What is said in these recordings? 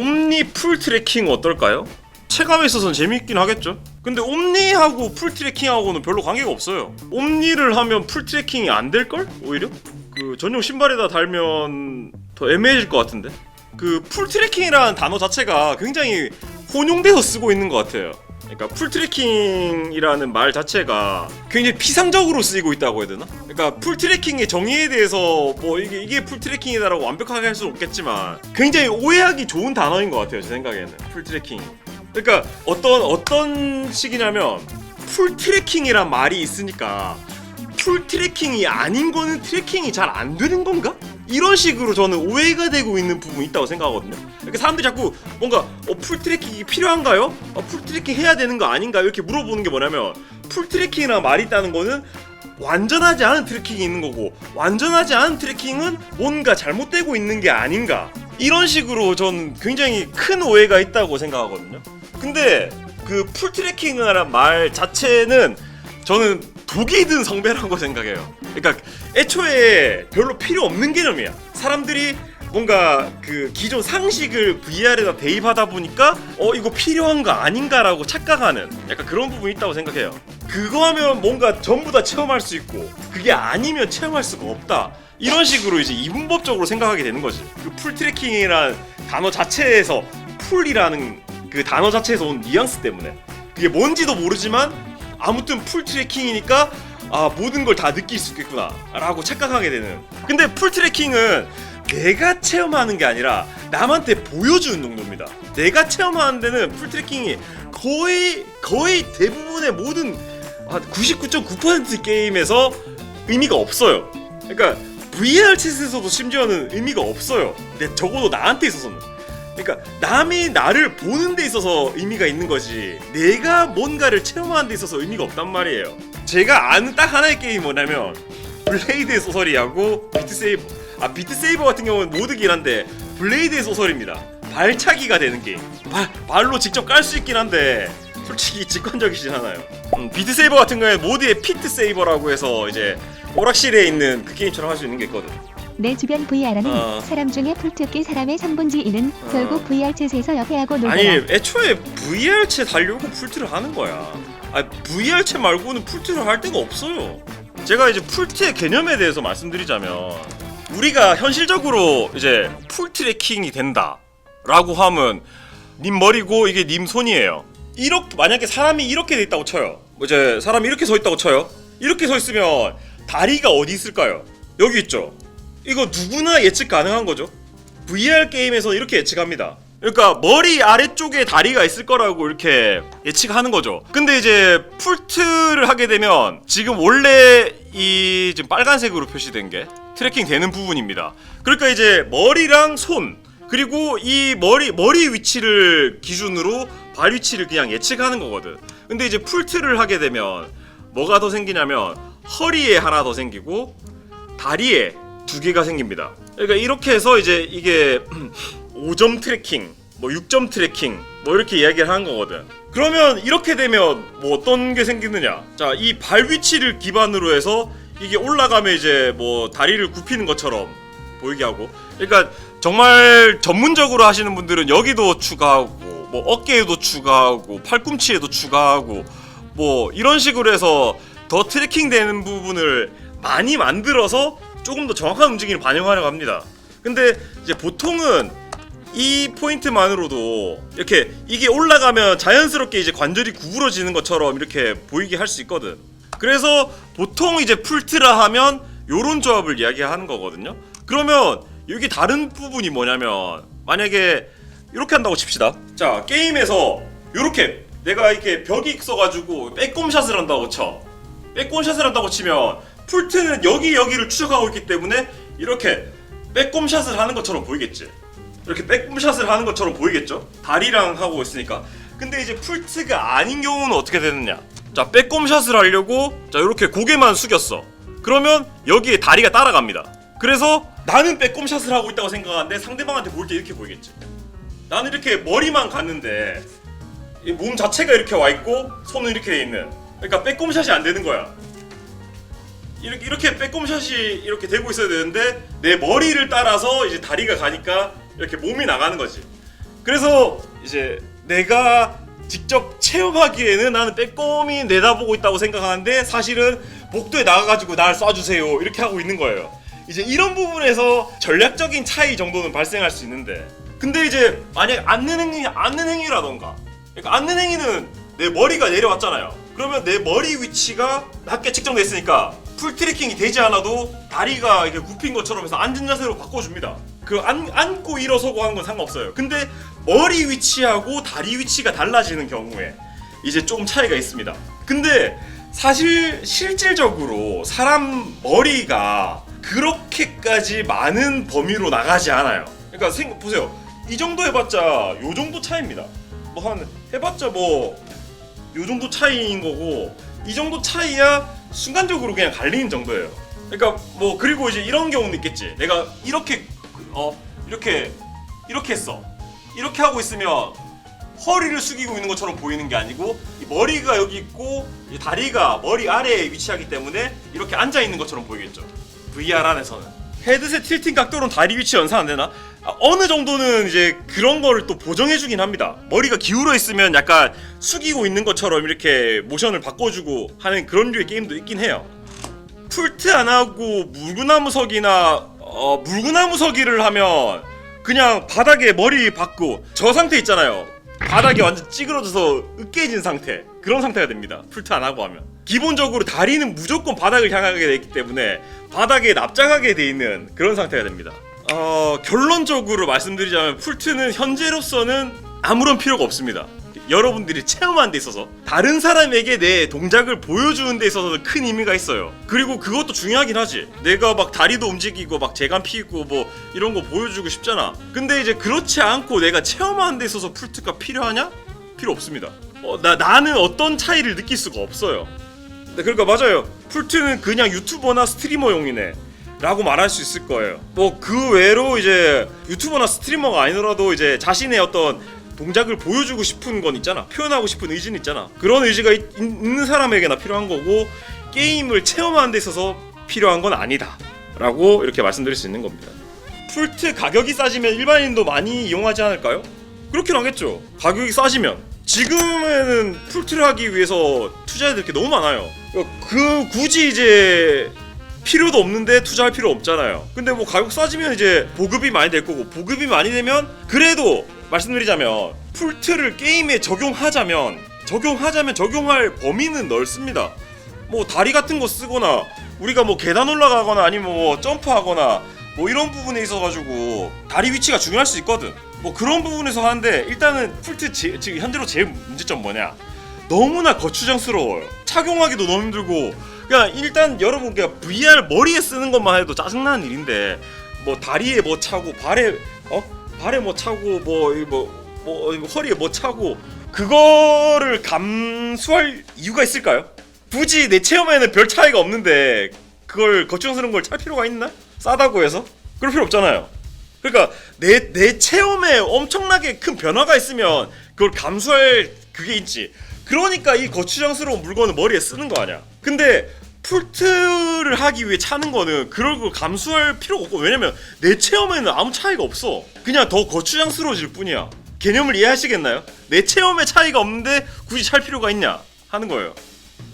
옴니 풀 트래킹 어떨까요? 체감에 있어서는 재밌긴 하겠죠. 근데 옴니하고 풀 트래킹하고는 별로 관계가 없어요. 옴니를 하면 풀 트래킹이 안 될 걸? 오히려 그 전용 신발에다 달면 더 애매해질 것 같은데. 그 풀 트래킹이라는 단어 자체가 굉장히 혼용돼서 쓰고 있는 것 같아요. 그러니까 풀 트래킹이라는 말 자체가 굉장히 피상적으로 쓰이고 있다고 해야 되나? 그러니까 풀 트래킹의 정의에 대해서 뭐 이게 이게 풀 트래킹이다라고 완벽하게 할 수는 없겠지만 굉장히 오해하기 좋은 단어인 것 같아요 제 생각에는 풀 트래킹. 그러니까 어떤 어떤 식이냐면 풀 트래킹이란 말이 있으니까 풀 트래킹이 아닌 거는 트래킹이 잘 안 되는 건가? 이런 식으로 저는 오해가 되고 있는 부분이 있다고 생각하거든요. 그러니까 사람들이 자꾸 뭔가 어, 풀 트래킹이 필요한가요? 어, 풀 트래킹 해야 되는 거 아닌가? 이렇게 물어보는 게 뭐냐면 풀 트래킹이라는 말이 있다는 거는 완전하지 않은 트래킹이 있는 거고 완전하지 않은 트래킹은 뭔가 잘못되고 있는 게 아닌가 이런 식으로 저는 굉장히 큰 오해가 있다고 생각하거든요. 근데 그 풀 트래킹이라는 말 자체는 저는 독이 든 성배라고 생각해요. 그러니까 애초에 별로 필요 없는 개념이야. 사람들이 뭔가 그 기존 상식을 VR에다 대입하다 보니까 어 이거 필요한 거 아닌가라고 착각하는 약간 그런 부분이 있다고 생각해요. 그거 하면 뭔가 전부 다 체험할 수 있고 그게 아니면 체험할 수가 없다. 이런 식으로 이제 이분법적으로 생각하게 되는 거지. 그 풀 트래킹이라는 단어 자체에서 풀이라는 그 단어 자체에서 온 뉘앙스 때문에 그게 뭔지도 모르지만 아무튼 풀 트래킹이니까 아 모든 걸 다 느낄 수 있겠구나 라고 착각하게 되는. 근데 풀 트래킹은 내가 체험하는 게 아니라 남한테 보여주는 정도입니다. 내가 체험하는 데는 풀 트래킹이 거의 거의 대부분의 모든 99.9% 게임에서 의미가 없어요. 그러니까 VR 챗에서도 심지어는 의미가 없어요. 근데 적어도 나한테 있어서는 그러니까 남이 나를 보는 데 있어서 의미가 있는 거지. 내가 뭔가를 체험하는 데 있어서 의미가 없단 말이에요. 제가 아는 딱 하나의 게임이 뭐냐면 블레이드의 소설이하고 비트세이버 아 비트세이버 같은 경우는 모드긴 한데 블레이드의 소설입니다. 발차기가 되는 게임. 발, 발로 직접 깔 수 있긴 한데 솔직히 직관적이진 않아요. 음, 비트세이버 같은 경우에 모드에 피트세이버라고 해서 이제 오락실에 있는 그 게임처럼 할 수 있는 게 있거든 내 주변 VR하는 어. 사람 중에 풀특기 사람의 3분지 1은 어. 결국 VR 챗에서 아니 놀더라. 애초에 VR 채 달려고 풀트를 하는 거야. 아 VR 채 말고는 풀트를 할 데가 없어요. 제가 이제 풀트의 개념에 대해서 말씀드리자면 우리가 현실적으로 이제 풀 트래킹이 된다라고 하면 님 머리고 이게 님 손이에요. 이렇게 만약에 사람이 이렇게 돼 있다고 쳐요. 뭐 이제 사람이 이렇게 서 있다고 쳐요. 이렇게 서 있으면 다리가 어디 있을까요? 여기 있죠. 이거 누구나 예측 가능한 거죠. VR 게임에서 이렇게 예측합니다. 그러니까 머리 아래쪽에 다리가 있을 거라고 이렇게 예측하는 거죠. 근데 이제 풀트를 하게 되면 지금 원래 이 지금 빨간색으로 표시된 게 트래킹 되는 부분입니다. 그러니까 이제 머리랑 손 그리고 이 머리 머리 위치를 기준으로 발 위치를 그냥 예측하는 거거든. 근데 이제 풀트를 하게 되면 뭐가 더 생기냐면 허리에 하나 더 생기고 다리에 두 개가 생깁니다. 그러니까 이렇게 해서 이제 이게 5점 트래킹, 뭐 6점 트래킹, 뭐 이렇게 이야기를 하는 거거든. 그러면 이렇게 되면 뭐 어떤 게 생기느냐? 자, 이 발 위치를 기반으로 해서 이게 올라가면 이제 뭐 다리를 굽히는 것처럼 보이게 하고. 그러니까 정말 전문적으로 하시는 분들은 여기도 추가하고, 뭐 어깨에도 추가하고, 팔꿈치에도 추가하고, 뭐 이런 식으로 해서 더 트래킹 되는 부분을 많이 만들어서 조금 더 정확한 움직임을 반영하려고 합니다. 근데 이제 보통은 이 포인트만으로도 이렇게 이게 올라가면 자연스럽게 이제 관절이 구부러지는 것처럼 이렇게 보이게 할 수 있거든. 그래서 보통 이제 풀트라 하면 요런 조합을 이야기하는 거거든요. 그러면 여기 다른 부분이 뭐냐면 만약에 이렇게 한다고 칩시다. 자 게임에서 이렇게 내가 이렇게 벽이 있어가지고 빼꼼샷을 한다고 쳐. 빼꼼샷을 한다고 치면 풀트는 여기 여기를 추적하고 있기 때문에 이렇게 빼꼼샷을 하는 것처럼 보이겠지. 이렇게 빼꼼샷을 하는 것처럼 보이겠죠? 다리랑 하고 있으니까. 근데 이제 풀트가 아닌 경우는 어떻게 되느냐? 자, 빼꼼샷을 하려고 자, 이렇게 고개만 숙였어. 그러면 여기에 다리가 따라갑니다. 그래서 나는 빼꼼샷을 하고 있다고 생각하는데 상대방한테 볼 때 이렇게 보이겠지. 나는 이렇게 머리만 갔는데 이몸 자체가 이렇게 와 있고 손은 이렇게 돼 있는. 그러니까 빼꼼샷이 안 되는 거야. 이렇게 이렇게 빼꼼샷이 이렇게 되고 있어야 되는데 내 머리를 따라서 이제 다리가 가니까 이렇게 몸이 나가는 거지. 그래서 이제 내가 직접 체험하기에는 나는 빼꼼히 내다보고 있다고 생각하는데 사실은 복도에 나가가지고 날 쏴주세요 이렇게 하고 있는 거예요. 이제 이런 부분에서 전략적인 차이 정도는 발생할 수 있는데 근데 이제 만약 앉는 행위 앉는 행위라던가 그러니까 앉는 행위는 내 머리가 내려왔잖아요. 그러면 내 머리 위치가 낮게 측정됐으니까 풀 트래킹이 되지 않아도 다리가 이렇게 굽힌 것처럼 해서 앉은 자세로 바꿔줍니다. 그 안, 앉고 일어서고 하는 건 상관없어요. 근데 머리 위치하고 다리 위치가 달라지는 경우에 이제 조금 차이가 있습니다. 근데 사실 실질적으로 사람 머리가 그렇게까지 많은 범위로 나가지 않아요. 그러니까 생 보세요. 이 정도 해봤자 요 정도 차이입니다. 뭐 한 해봤자 뭐 요 정도 차이인 거고 이 정도 차이야 순간적으로 그냥 갈리는 정도예요. 그러니까 뭐 그리고 이제 이런 경우는 있겠지. 내가 이렇게 어 이렇게 이렇게 했어. 이렇게 하고 있으면 허리를 숙이고 있는 것처럼 보이는 게 아니고 이 머리가 여기 있고 이 다리가 머리 아래에 위치하기 때문에 이렇게 앉아 있는 것처럼 보이겠죠. VR 안에서는 헤드셋 틸팅 각도로는 다리 위치 연산 안 되나? 아, 어느 정도는 이제 그런 거를 또 보정해주긴 합니다. 머리가 기울어 있으면 약간 숙이고 있는 것처럼 이렇게 모션을 바꿔주고 하는 그런 류의 게임도 있긴 해요. 풀트 안 하고 물구나무서기나 어, 물구나무서기를 하면 그냥 바닥에 머리 박고 저 상태 있잖아요. 바닥이 완전 찌그러져서 으깨진 상태 그런 상태가 됩니다. 풀트 안 하고 하면 기본적으로 다리는 무조건 바닥을 향하게 돼 있기 때문에 바닥에 납작하게 돼 있는 그런 상태가 됩니다. 어, 결론적으로 말씀드리자면 풀트는 현재로서는 아무런 필요가 없습니다. 여러분들이 체험하는 데 있어서 다른 사람에게 내 동작을 보여주는 데 있어서는 큰 의미가 있어요. 그리고 그것도 중요하긴 하지. 내가 막 다리도 움직이고 막 재간 피고 뭐 이런 거 보여주고 싶잖아. 근데 이제 그렇지 않고 내가 체험하는 데 있어서 풀트가 필요하냐? 필요 없습니다. 어, 나 나는 어떤 차이를 느낄 수가 없어요. 네, 그러니까 맞아요. 풀트는 그냥 유튜버나 스트리머용이네. 라고 말할 수 있을 거예요. 뭐 그 외로 이제 유튜버나 스트리머가 아니더라도 이제 자신의 어떤 동작을 보여주고 싶은 건 있잖아. 표현하고 싶은 의지는 있잖아. 그런 의지가 있, 있는 사람에게나 필요한 거고 게임을 체험하는 데 있어서 필요한 건 아니다. 라고 이렇게 말씀드릴 수 있는 겁니다. 풀트 가격이 싸지면 일반인도 많이 이용하지 않을까요? 그렇긴 하겠죠. 가격이 싸지면 지금에는 풀트를 하기 위해서 투자해야 될 게 너무 많아요. 그 굳이 이제 필요도 없는데 투자할 필요 없잖아요. 근데 뭐 가격 싸지면 이제 보급이 많이 될 거고 보급이 많이 되면 그래도 말씀드리자면 풀트를 게임에 적용하자면 적용하자면 적용할 범위는 넓습니다. 뭐 다리 같은 거 쓰거나 우리가 뭐 계단 올라가거나 아니면 뭐 점프하거나 뭐 이런 부분에 있어 가지고 다리 위치가 중요할 수 있거든. 뭐 그런 부분에서 하는데 일단은 풀트 제, 지금 현재로 제일 문제점 뭐냐? 너무나 거추장스러워요. 착용하기도 너무 힘들고 그냥 일단 여러분 그냥 VR 머리에 쓰는 것만 해도 짜증나는 일인데 뭐 다리에 뭐 차고 발에 어 발에 뭐 차고 뭐뭐 뭐, 뭐 허리에 뭐 차고 그거를 감수할 이유가 있을까요? 굳이 내 체험에는 별 차이가 없는데 그걸 거추장스러운 걸 찰 필요가 있나? 싸다고 해서 그럴 필요 없잖아요. 그러니까 내 내 체험에 엄청나게 큰 변화가 있으면 그걸 감수할 그게 있지. 그러니까 이 거추장스러운 물건을 머리에 쓰는 거 아니야. 근데 풀트를 하기 위해 차는 거는 그걸 그 감수할 필요가 없고 왜냐면 내 체험에는 아무 차이가 없어. 그냥 더 거추장스러워질 뿐이야. 개념을 이해하시겠나요? 내 체험에 차이가 없는데 굳이 찰 필요가 있냐 하는 거예요.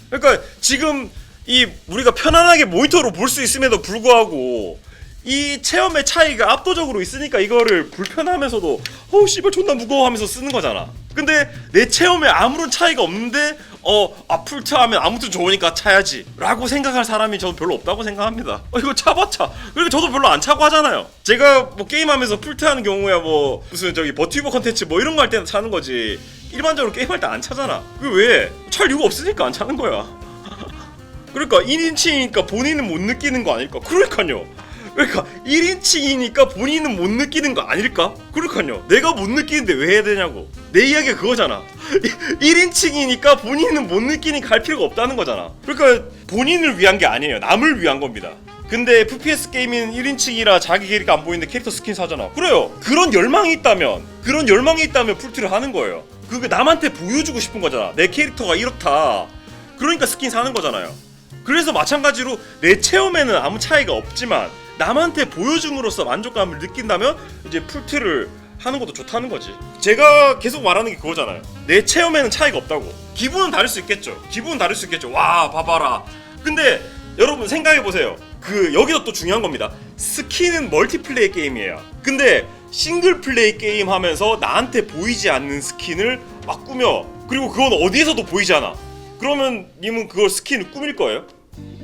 그러니까 지금 이 우리가 편안하게 모니터로 볼 수 있음에도 불구하고 이 체험의 차이가 압도적으로 있으니까 이거를 불편하면서도 어우 씨발 존나 무거워 하면서 쓰는 거잖아. 근데 내 체험에 아무런 차이가 없는데 어 아풀트 하면 아무튼 좋으니까 차야지 라고 생각할 사람이 저는 별로 없다고 생각합니다 어 이거 차봤자 그리고 저도 별로 안 차고 하잖아요 제가 뭐 게임하면서 풀트 하는 경우야 뭐 무슨 저기 버티버 컨텐츠 뭐 이런 거 할 때는 차는 거지 일반적으로 게임할 때 안 차잖아 그게 왜? 찰 이유가 없으니까 안 차는 거야 그러니까 1인칭이니까 본인은 못 느끼는 거 아닐까? 그러니까요. 그러니까 1인칭이니까 본인은 못 느끼는 거 아닐까? 그러니까요. 내가 못 느끼는데 왜 해야 되냐고. 내 이야기가 그거잖아. 1인칭이니까 본인은 못 느끼니까 할 필요가 없다는 거잖아. 그러니까 본인을 위한 게 아니에요. 남을 위한 겁니다. 근데 FPS 게임은 1인칭이라 자기 캐릭터 안 보이는데 캐릭터 스킨 사잖아. 그래요. 그런 열망이 있다면, 그런 열망이 있다면 풀트를 하는 거예요. 그게 남한테 보여주고 싶은 거잖아. 내 캐릭터가 이렇다. 그러니까 스킨 사는 거잖아요. 그래서 마찬가지로 내 체험에는 아무 차이가 없지만 남한테 보여줌으로써 만족감을 느낀다면 이제 풀트를 하는 것도 좋다는 거지. 제가 계속 말하는 게 그거잖아요. 내 체험에는 차이가 없다고. 기분은 다를 수 있겠죠. 기분은 다를 수 있겠죠. 와, 봐봐라. 근데 여러분 생각해 보세요. 그 여기서 또 중요한 겁니다. 스킨은 멀티플레이 게임이에요. 근데 싱글 플레이 게임 하면서 나한테 보이지 않는 스킨을 막 꾸며 그리고 그건 어디에서도 보이지 않아. 그러면 님은 그걸 스킨을 꾸밀 거예요?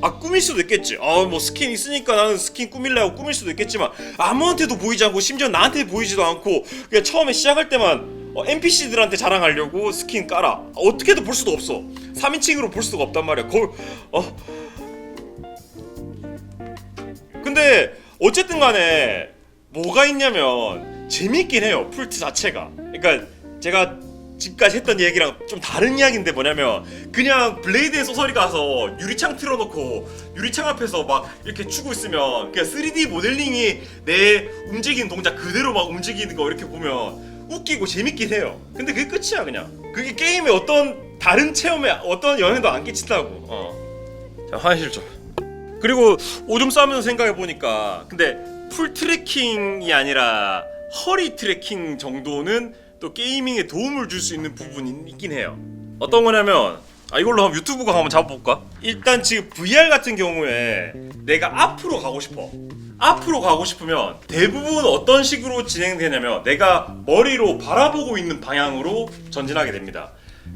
아 꾸밀 수도 있겠지. 아 뭐 스킨 있으니까 나는 스킨 꾸밀려고 꾸밀 수도 있겠지만 아무한테도 보이지 않고 심지어 나한테 보이지도 않고 그냥 처음에 시작할 때만 어, NPC들한테 자랑하려고 스킨 깔아. 어떻게도 볼 수도 없어. 3인칭으로 볼 수가 없단 말이야. 거울 어. 근데 어쨌든 간에 뭐가 있냐면 재밌긴 해요. 풀트 자체가. 그러니까 제가 지금까지 했던 얘기랑 좀 다른 이야기인데 뭐냐면 그냥 블레이드의 소설이 가서 유리창 틀어놓고 유리창 앞에서 막 이렇게 추고 있으면 그냥 3D 모델링이 내 움직이는 동작 그대로 막 움직이는 거 이렇게 보면 웃기고 재밌긴 해요. 근데 그게 끝이야 그냥. 그게 게임의 어떤 다른 체험에 어떤 영향도 안 끼친다고. 어. 자 화장실 좀. 그리고 오줌 싸면서 생각해 보니까 근데 풀 트래킹이 아니라 허리 트래킹 정도는 또 게이밍에 도움을 줄 수 있는 부분이 있긴 해요. 어떤 거냐면 아 이걸로 한번 유튜브가 한번 잡아볼까? 일단 지금 VR 같은 경우에 내가 앞으로 가고 싶어. 앞으로 가고 싶으면 대부분 어떤 식으로 진행되냐면 내가 머리로 바라보고 있는 방향으로 전진하게 됩니다.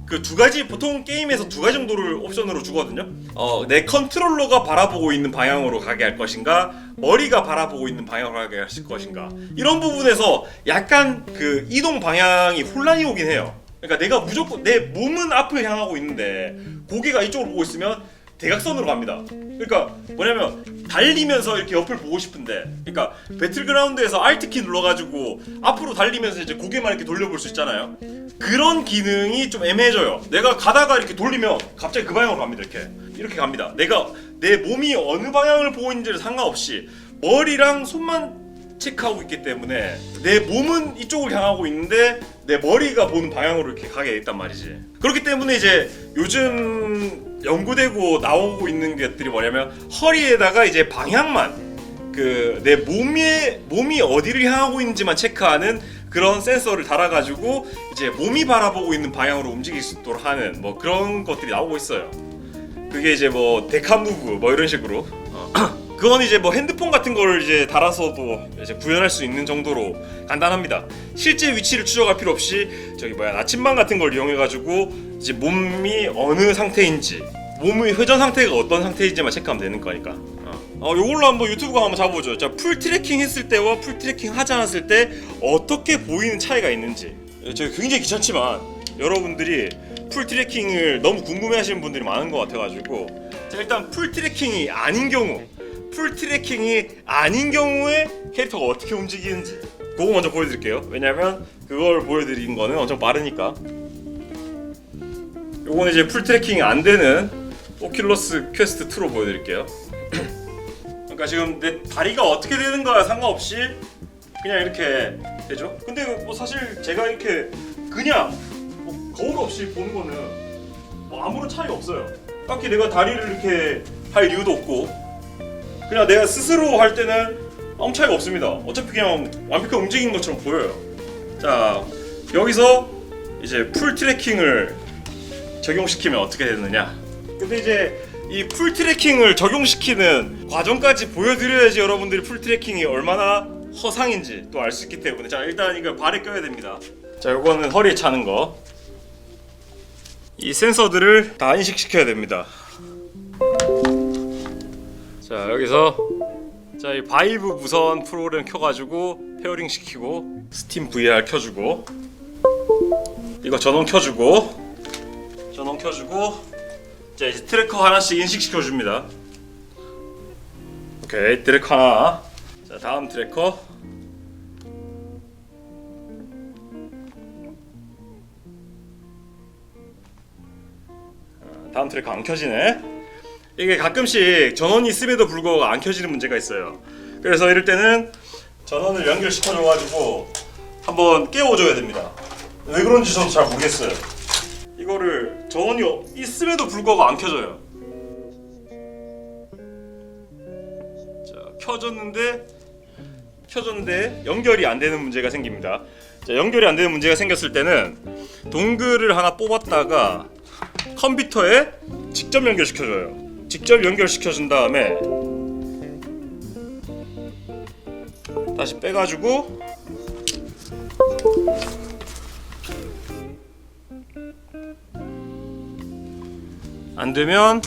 그 두 가지 보통 게임에서 두 가지 정도를 옵션으로 주거든요. 어, 내 컨트롤러가 바라보고 있는 방향으로 가게 할 것인가, 머리가 바라보고 있는 방향으로 가게 할 것인가. 이런 부분에서 약간 그 이동 방향이 혼란이 오긴 해요. 그러니까 내가 무조건 내 몸은 앞을 향하고 있는데 고개가 이쪽으로 보고 있으면 대각선으로 갑니다. 그러니까 뭐냐면 달리면서 이렇게 옆을 보고 싶은데, 그러니까 배틀그라운드에서 Alt 키 눌러가지고 앞으로 달리면서 이제 고개만 이렇게 돌려볼 수 있잖아요. 그런 기능이 좀 애매해져요. 내가 가다가 이렇게 돌리면 갑자기 그 방향으로 갑니다. 이렇게 이렇게 갑니다. 내가 내 몸이 어느 방향을 보고 있는지를 상관없이 머리랑 손만 체크하고 있기 때문에 내 몸은 이쪽을 향하고 있는데 내 머리가 보는 방향으로 이렇게 가게 돼 있단 말이지. 그렇기 때문에 이제 요즘 연구되고 나오고 있는 것들이 뭐냐면 허리에다가 이제 방향만 그 내 몸이 몸이 어디를 향하고 있는지만 체크하는 그런 센서를 달아가지고 이제 몸이 바라보고 있는 방향으로 움직일 수 있도록 하는 뭐 그런 것들이 나오고 있어요. 그게 이제 뭐 데카무브 뭐 이런 식으로 어. 그건 이제 뭐 핸드폰 같은 걸 이제 달아서도 이제 구현할 수 있는 정도로 간단합니다. 실제 위치를 추적할 필요 없이 저기 뭐야 나침반 같은 걸 이용해 가지고 이제 몸이 어느 상태인지 몸의 회전 상태가 어떤 상태인지만 체크하면 되는 거니까. 어, 어 요걸로 한번 유튜브가 한번 잡아보죠. 자, 풀 트래킹 했을 때와 풀 트래킹 하지 않았을 때 어떻게 보이는 차이가 있는지. 예, 저 굉장히 귀찮지만 여러분들이 풀 트래킹을 너무 궁금해 하시는 분들이 많은 것 같아가지고 자 일단 풀 트래킹이 아닌 경우 풀 트래킹이 아닌 경우에 캐릭터가 어떻게 움직이는지 그거 먼저 보여드릴게요. 왜냐면 그걸 보여드린 거는 엄청 빠르니까. 요거는 이제 풀 트래킹이 안 되는 오큘러스 퀘스트 2로 보여드릴게요. 그러니까 지금 내 다리가 어떻게 되는 거야 상관없이 그냥 이렇게 되죠. 근데 뭐 사실 제가 이렇게 그냥 뭐 거울 없이 보는 거는 뭐 아무런 차이가 없어요. 딱히 내가 다리를 이렇게 할 이유도 없고 그냥 내가 스스로 할 때는 아무 차이가 없습니다. 어차피 그냥 완벽하게 움직이는 것처럼 보여요. 자 여기서 이제 풀 트래킹을 적용시키면 어떻게 되느냐? 근데 이제 이 풀 트래킹을 적용시키는 과정까지 보여드려야지 여러분들이 풀 트래킹이 얼마나 허상인지 또 알 수 있기 때문에 자 일단 이거 발에 껴야 됩니다. 자 요거는 허리에 차는 거. 이 센서들을 다 인식시켜야 됩니다. 자 여기서 자 이 바이브 무선 프로그램 켜가지고 페어링 시키고 스팀 VR 켜주고 이거 전원 켜주고 전원 켜주고 자 이제 트래커 하나씩 인식시켜 줍니다. 오케이 트래커 하나. 자 다음 트래커. 아, 다음 트래커 안 켜지네. 이게 가끔씩 전원이 있음에도 불구하고 안 켜지는 문제가 있어요. 그래서 이럴 때는 전원을 연결시켜줘가지고 한번 깨워줘야 됩니다. 왜 그런지 저도 잘 모르겠어요. 이거를 전원이 있음에도 불구하고 안 켜져요. 자, 켜졌는데 켜졌는데 연결이 안 되는 문제가 생깁니다. 자, 연결이 안 되는 문제가 생겼을 때는 동글을 하나 뽑았다가 컴퓨터에 직접 연결시켜줘요. 직접 연결시켜 준 다음에 다시 빼가지고 안 되면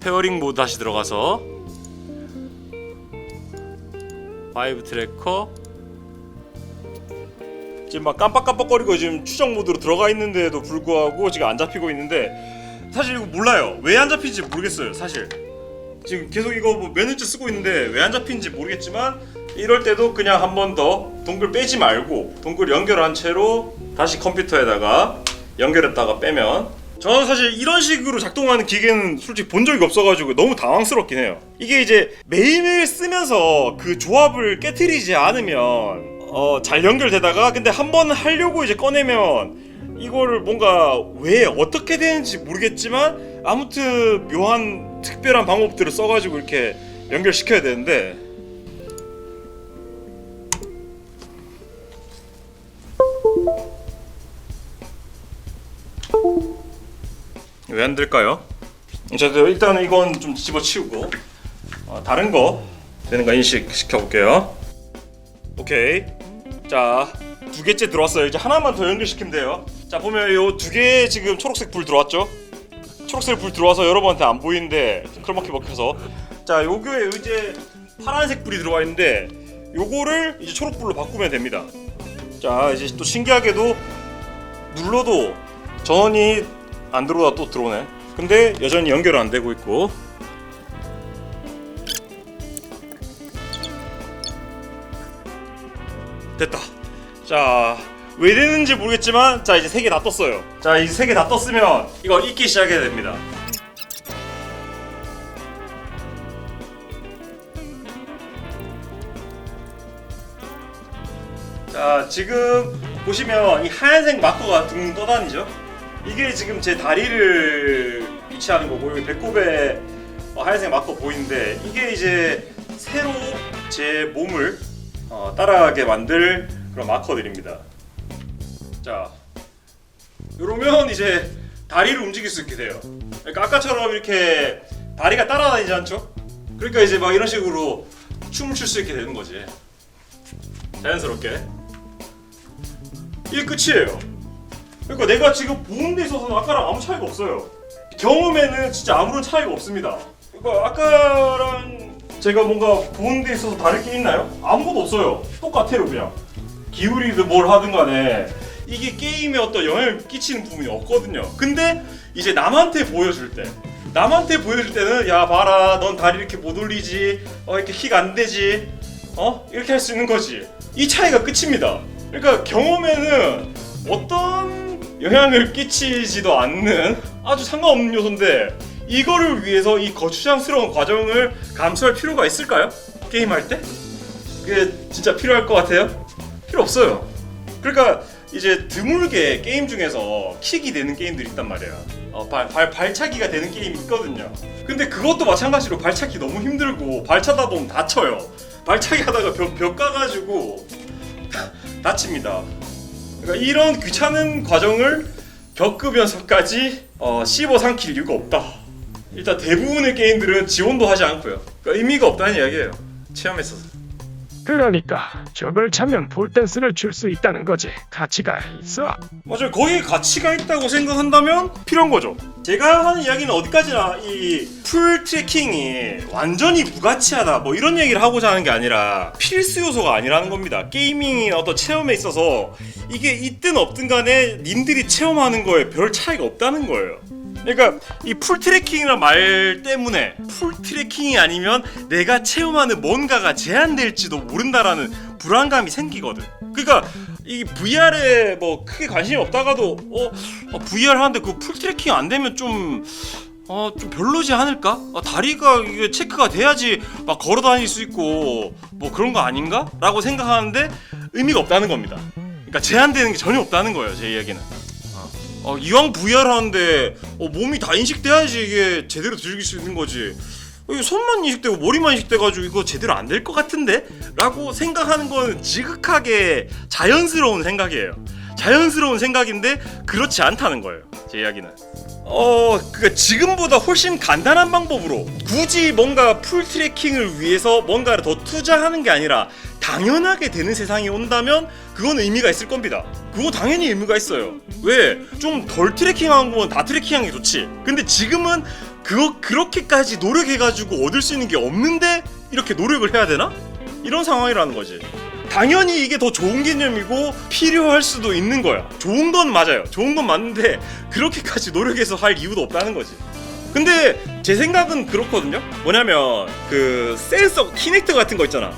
페어링 모드 다시 들어가서 바이브 트래커 지금 막 깜빡깜빡거리고 지금 추적 모드로 들어가 있는데도 불구하고 지금 안 잡히고 있는데 사실 이거 몰라요. 왜 안 잡힌지 모르겠어요 사실. 지금 계속 이거 뭐 몇 년째 쓰고 있는데 왜 안 잡힌지 모르겠지만 이럴 때도 그냥 한 번 더 동글 빼지 말고 동글 연결한 채로 다시 컴퓨터에다가 연결했다가 빼면. 저는 사실 이런 식으로 작동하는 기계는 솔직히 본 적이 없어가지고 너무 당황스럽긴 해요. 이게 이제 매일매일 쓰면서 그 조합을 깨트리지 않으면 어, 잘 연결되다가 근데 한 번 하려고 이제 꺼내면 이거를 뭔가 왜 어떻게 되는지 모르겠지만 아무튼 묘한 특별한 방법들을 써가지고 이렇게 연결시켜야 되는데 왜 안 될까요? 자, 일단 이건 좀 집어치우고 어, 다른 거 되는 거 인식 시켜 볼게요. 오케이. 자, 두 개째 들어왔어요. 이제 하나만 더 연결시키면 돼요. 자, 보면 요 두 개 지금 초록색 불 들어왔죠? 초록색 불 들어와서 여러분한테 안 보이는데 크로마키 먹혀서 자, 요거에 이제 파란색 불이 들어와 있는데 요거를 이제 초록 불로 바꾸면 됩니다. 자, 이제 또 신기하게도 눌러도 전원이 안 들어오다 또 들어오네. 근데 여전히 연결 안 되고 있고. 됐다. 자, 왜 되는지 모르겠지만 자 이제 세 개 다 떴어요. 자 이제 세개 다 떴으면 이거 읽기 시작해야 됩니다. 자 지금 보시면 이 하얀색 마커가 둥 떠다니죠? 이게 지금 제 다리를 위치하는 거고 여기 배꼽에 어, 하얀색 마커 보이는데 이게 이제 새로 제 몸을 어, 따라가게 만들 그런 마커들입니다. 자, 이러면 이제 다리를 움직일 수 있게 돼요. 그러니까 아까처럼 이렇게 다리가 따라다니지 않죠? 그러니까 이제 막 이런 식으로 춤을 출 수 있게 되는 거지. 자연스럽게. 이게 끝이에요. 그러니까 내가 지금 보는 데 있어서는 아까랑 아무 차이가 없어요. 경험에는 진짜 아무런 차이가 없습니다. 그러니까 아까랑 제가 뭔가 보는 데 있어서 다를 게 있나요? 아무것도 없어요. 똑같아요 그냥. 기울이든 뭘 하든 간에 이게 게임에 어떤 영향을 끼치는 부분이 없거든요. 근데 이제 남한테 보여줄 때 남한테 보여줄 때는 야 봐라 넌 다리 이렇게 못 올리지 어 이렇게 킥 안 되지 어 이렇게 할 수 있는 거지 이 차이가 끝입니다. 그러니까 경험에는 어떤 영향을 끼치지도 않는 아주 상관없는 요소인데 이거를 위해서 이 거추장스러운 과정을 감수할 필요가 있을까요? 게임할 때? 그게 진짜 필요할 것 같아요? 필요 없어요. 그러니까 이제 드물게 게임 중에서 킥이 되는 게임들이 있단 말이야. 어, 발, 발, 발차기가 되는 게임이 있거든요. 근데 그것도 마찬가지로 발차기 너무 힘들고 발차다 보면 다쳐요. 발차기 하다가 벽, 벽 까가지고 다칩니다. 그러니까 이런 귀찮은 과정을 겪으면서까지 어, 씹어 삼킬 이유가 없다. 일단 대부분의 게임들은 지원도 하지 않고요. 그러니까 의미가 없다는 이야기예요. 체험했어서. 그러니까 저걸 차면 폴댄스를 줄 수 있다는 거지 가치가 있어 맞아요. 거기에 가치가 있다고 생각한다면 필요한 거죠. 제가 하는 이야기는 어디까지나 이 풀 트래킹이 완전히 무가치하다 뭐 이런 얘기를 하고자 하는 게 아니라 필수 요소가 아니라는 겁니다. 게이밍이 어떤 체험에 있어서 이게 있든 없든 간에 님들이 체험하는 거에 별 차이가 없다는 거예요. 그러니까 이 풀 트래킹이란 말 때문에 풀 트래킹이 아니면 내가 체험하는 뭔가가 제한될지도 모른다라는 불안감이 생기거든. 그러니까 이 VR에 뭐 크게 관심이 없다가도 어, 어 VR 하는데 그 풀 트래킹 안 되면 좀 어, 좀 별로지 않을까? 어, 다리가 이게 체크가 돼야지 막 걸어 다닐 수 있고 뭐 그런 거 아닌가? 라고 생각하는데 의미가 없다는 겁니다. 그러니까 제한되는 게 전혀 없다는 거예요, 제 이야기는. 어, 이왕 VR 하는데 어, 몸이 다 인식돼야지 이게 제대로 즐길 수 있는 거지. 어, 손만 이식되고 머리만 이식돼가지고 이거 제대로 안 될 것 같은데? 라고 생각하는 건 지극하게 자연스러운 생각이에요. 자연스러운 생각인데 그렇지 않다는 거예요. 제 이야기는. 어, 그니까 지금보다 훨씬 간단한 방법으로 굳이 뭔가 풀 트래킹을 위해서 뭔가를 더 투자하는 게 아니라 당연하게 되는 세상이 온다면 그건 의미가 있을 겁니다. 그거 당연히 의미가 있어요. 왜? 좀 덜 트래킹한 거면 다 트래킹한 게 좋지. 근데 지금은 그거 그렇게까지 노력해가지고 얻을 수 있는 게 없는데 이렇게 노력을 해야 되나? 이런 상황이라는 거지. 당연히 이게 더 좋은 개념이고 필요할 수도 있는 거야. 좋은 건 맞아요. 좋은 건 맞는데 그렇게까지 노력해서 할 이유도 없다는 거지. 근데 제 생각은 그렇거든요. 뭐냐면 그 센서 키넥트 같은 거 있잖아.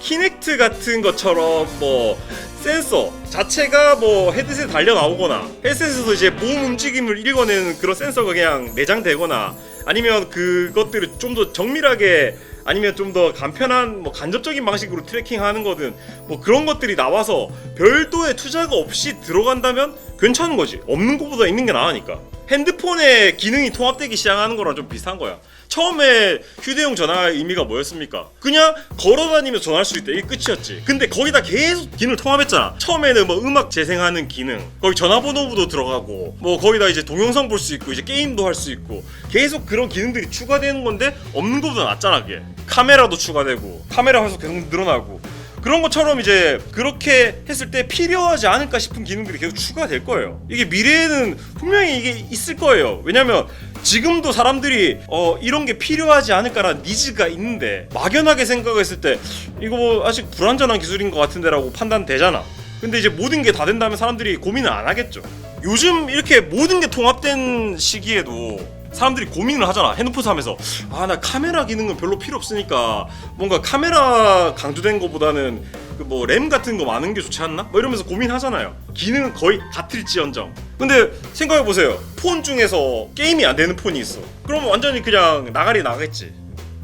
키넥트 같은 것처럼 뭐 센서 자체가 뭐 헤드셋에 달려 나오거나 헤드셋에서 이제 몸 움직임을 읽어내는 그런 센서가 그냥 내장되거나 아니면 그것들을 좀 더 정밀하게 아니면 좀 더 간편한 뭐 간접적인 방식으로 트래킹하는 거든 뭐 그런 것들이 나와서 별도의 투자가 없이 들어간다면 괜찮은 거지. 없는 것보다 있는 게 나으니까. 핸드폰에 기능이 통합되기 시작하는 거랑 좀 비슷한 거야 처음에 휴대용 전화의 의미가 뭐였습니까? 그냥 걸어다니면서 전화할 수 있다 이게 끝이었지 근데 거기다 계속 기능을 통합했잖아 처음에는 뭐 음악 재생하는 기능 거기 전화번호부도 들어가고 뭐 거기다 이제 동영상 볼 수 있고 이제 게임도 할 수 있고 계속 그런 기능들이 추가되는 건데 없는 것보다 낫잖아 그게 카메라도 추가되고 카메라 화소 계속 늘어나고 그런 것처럼 이제 그렇게 했을 때 필요하지 않을까 싶은 기능들이 계속 추가될 거예요. 이게 미래에는 분명히 이게 있을 거예요. 왜냐면 지금도 사람들이 어 이런 게 필요하지 않을까라는 니즈가 있는데 막연하게 생각했을 때 이거 뭐 아직 불완전한 기술인 것 같은데라고 판단되잖아. 근데 이제 모든 게 다 된다면 사람들이 고민을 안 하겠죠. 요즘 이렇게 모든 게 통합된 시기에도 사람들이 고민을 하잖아 핸드폰 사면서 아 나 카메라 기능은 별로 필요 없으니까 뭔가 카메라 강조된 거보다는 그 뭐 램 같은 거 많은 게 좋지 않나? 뭐 이러면서 고민하잖아요. 기능은 거의 같을지언정. 근데 생각해 보세요. 폰 중에서 게임이 안 되는 폰이 있어. 그럼 완전히 그냥 나가리 나겠지.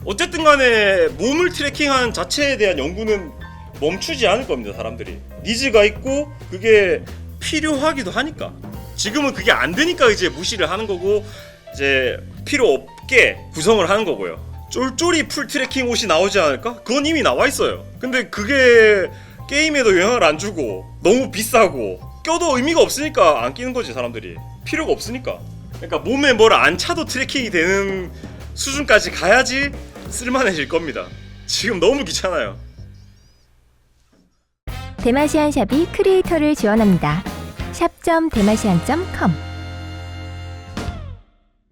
어쨌든 간에 몸을 트래킹하는 자체에 대한 연구는 멈추지 않을 겁니다 사람들이. 니즈가 있고 그게 필요하기도 하니까. 지금은 그게 안 되니까 이제 무시를 하는 거고 이제 필요 없게 구성을 하는 거고요. 쫄쫄이 풀 트래킹 옷이 나오지 않을까? 그건 이미 나와 있어요. 근데 그게 게임에도 영향을 안 주고 너무 비싸고 껴도 의미가 없으니까 안 끼는 거지 사람들이 필요가 없으니까. 그러니까 몸에 뭘 안 차도 트래킹이 되는 수준까지 가야지 쓸만해질 겁니다. 지금 너무 귀찮아요. 대마시안 샵이 크리에이터를 지원합니다. 샵.대마시안.com